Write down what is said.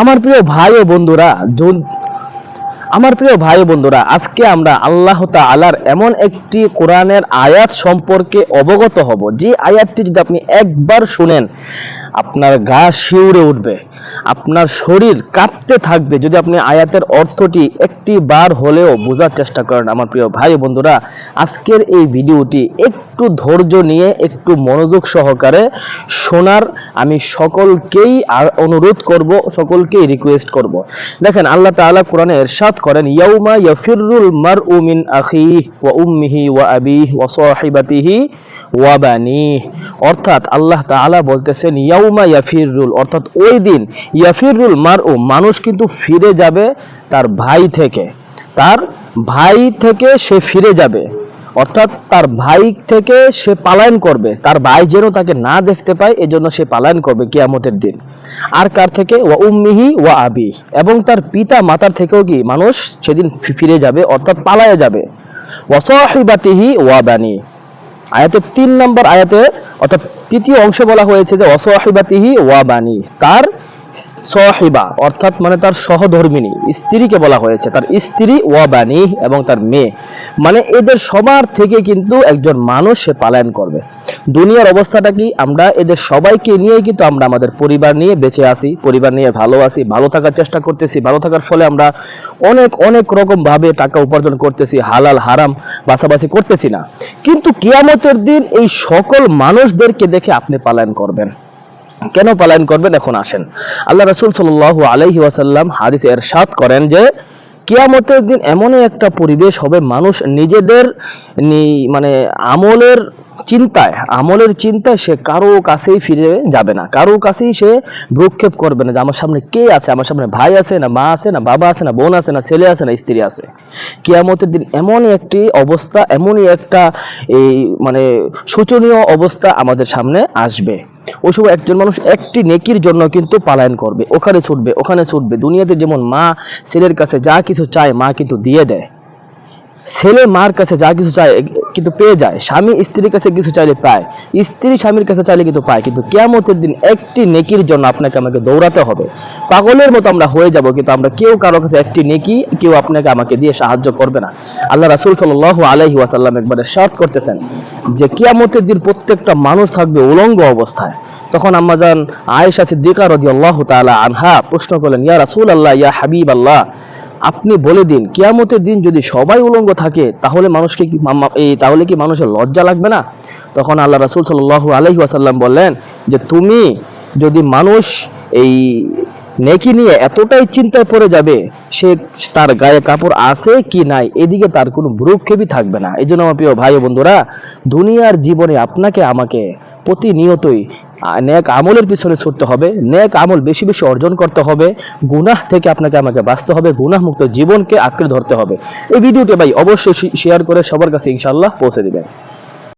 আমার প্রিয় ভাই ও বন্ধুরা আমার প্রিয় ভাই বন্ধুরা, আজকে আমরা আল্লাহ তালার এমন একটি কোরআনের আয়াত সম্পর্কে অবগত হব। যে আয়াতটি যদি আপনি একবার শুনেন, আপনার গা শিউরে উঠবে। আপনার শরীর কাঁপতে থাকবে যদি আপনি আয়াতের অর্থটি একটি বার হলেও বোঝার চেষ্টা করেন, আমার প্রিয় ভাই বন্ধুরা, আজকের এই ভিডিওটি একটু ধৈর্য নিয়ে, একটু মনোযোগ সহকারে শোনার আমি সকলকেই অনুরোধ করব, সকলকেই রিকোয়েস্ট করব। দেখেন, আল্লাহ তাআলা কোরআনে ইরশাদ করেন, ইয়াউমা ইয়াফিরুল মারউ মিন আখিহি ওয়া উম্মিহি ওয়া আবিহি ওয়া সাহিবাতিহি অর্থাৎ আল্লাহ তাআলা বলতেছেন, ইয়াউমা ইয়াফিরুল অর্থাৎ ওই দিন, ইয়াফিরুল মারউ মানুষ কিন্তু ফিরে যাবে তার ভাই থেকে। তার ভাই থেকে সে ফিরে যাবে। অর্থাৎ তার ভাই থেকে সে পালায়ন করবে। তার ভাই যেন তাকে না দেখতে পায়, এজন্য সে পালায়ন করবে কিয়ামতের দিন। আর কার থেকে? ওয়া উম্মিহি ওয়া আবি এবং তার পিতা মাতার থেকেও কি মানুষ সেদিন ফিরে যাবে, অর্থাৎ পালায়ে যাবে। ওয়া সাহিবাতিহি ওয়া আয়াতের তিন নম্বর আয়াতে অর্থাৎ তৃতীয় অংশে বলা হয়েছে যে অসহিবাতিহি ওয়া বানি। তার সহিবা, অর্থাৎ মানে তার সহধর্মিনী, স্ত্রীকে বলা হয়েছে। তার স্ত্রী ওয়া বানি এবং তার মেয়ে। মানে এদের সবার থেকে কিন্তু একজন মানুষ সে পালায়ন করবে। দুনিয়ার অবস্থাটা কি? আমরা এদের সবাইকে নিয়ে কিন্তু আমরা আমাদের পরিবার নিয়ে বেঁচে আছি, পরিবার নিয়ে ভালো ভালো থাকার চেষ্টা করতেছি, ভালো থাকার ফলে আমরা অনেক অনেক রকম ভাবে টাকা উপার্জন করতেছি, হালাল, হারাম, বাছাবাছি করতেছি না। কিন্তু কিয়ামতের দিন এই সকল মানুষদেরকে দেখে আপনি পালায়ন করবেন। কেন পালায়ন করবেন? এখন আসেন। আল্লাহ রসুল সাল্লাল্লাহু আলাইহি ওয়াসাল্লাম হাদিসে এরশাদ করেন যে, কিয়ামতের দিন এমনই একটা পরিবেশ হবে মানুষ নিজেদের মানে আমলের চিন্তায় আমলের চিন্তায় সে কারও কাছেই ফিরে যাবে না। কারও কাছেই সে ভ্রুক্ষেপ করবে না যে, আমার সামনে কে আছে? আমার সামনে ভাই আছে না মা আছে না বাবা আছে না বোন আছে না ছেলে আছে না স্ত্রী আছে? কিয়ামতের দিন এমনই একটি অবস্থা, এমনই একটা এই মানে শোচনীয় অবস্থা আমাদের সামনে আসবে। ওই সময় একজন মানুষ একটি নেকির জন্য কিন্তু পালায়ন করবে। ওখানে ছুটবে ওখানে ছুটবে। দুনিয়াতে যেমন মা, ছেলের কাছে যা কিছু চায় মা কিন্তু দিয়ে দেয়। ছেলে মার কাছে যা কিছু চায়, কিন্তু পেয়ে যায়। স্বামী স্ত্রীর কাছে কিছু চাইলে পায়। স্ত্রী স্বামীর কাছে চাইলে কিন্তু পায়, কিন্তু কেয়ামতের দিন একটি নেকির জন্য আপনাকে আমাকে দৌড়াতে হবে। পাগলের মতো আমরা হয়ে যাব, কিন্তু আমরা কেউ কারও কাছে একটি নেকি, কেউ আপনাকে আমাকে দিয়ে সাহায্য করবে না। আল্লাহ রাসুল সাল্লাল্লাহু আলাইহি ওয়াসাল্লাম একবারে শর্ত করতেছেন যে কেয়ামতের দিন প্রত্যেকটা মানুষ থাকবে উলঙ্গ অবস্থায়। তখন আম্মাজান আয়েশা সিদ্দিকা রাদিয়াল্লাহু তাআলা আনহা প্রশ্ন করলেন, ইয়া রাসূলুল্লাহ, ইয়া হাবিবাল্লাহ। আপনি বলে দিন, কিয়ামতের দিন যদি সবাই উলঙ্গ থাকে, তাহলে মানুষকে কি তাহলে কি মানুষের লজ্জা লাগবে না? তখন আল্লাহ রাসূল সাল্লাল্লাহু আলাইহি ওয়াসাল্লাম বললেন যে, তুমি যদি মানুষ এই নেকি নিয়ে এতটাই চিন্তায় পড়ে যাবে, সে তার গায়ে কাপড় আছে কি নাই? এদিকে তার কোনো ভ্রুক্ষেপই থাকবে না। এই জন্য আমার প্রিয় ভাই বন্ধুরা, দুনিয়ার জীবনে আপনাকে, আমাকে প্রতিনিয়তই নেক আমলের পিছনে ছুটতে হবে নেক আমল বেশি বেশি অর্জন করতে হবে, গুনাহ থেকে আপনাকে আমাকে বাঁচতে হবে গুনাহ মুক্ত জীবনকে আঁকড়ে ধরতে হবে। এই ভিডিওটি ভাই অবশ্যই শেয়ার করে সবার কাছে ইনশাআল্লাহ পৌঁছে দিবেন।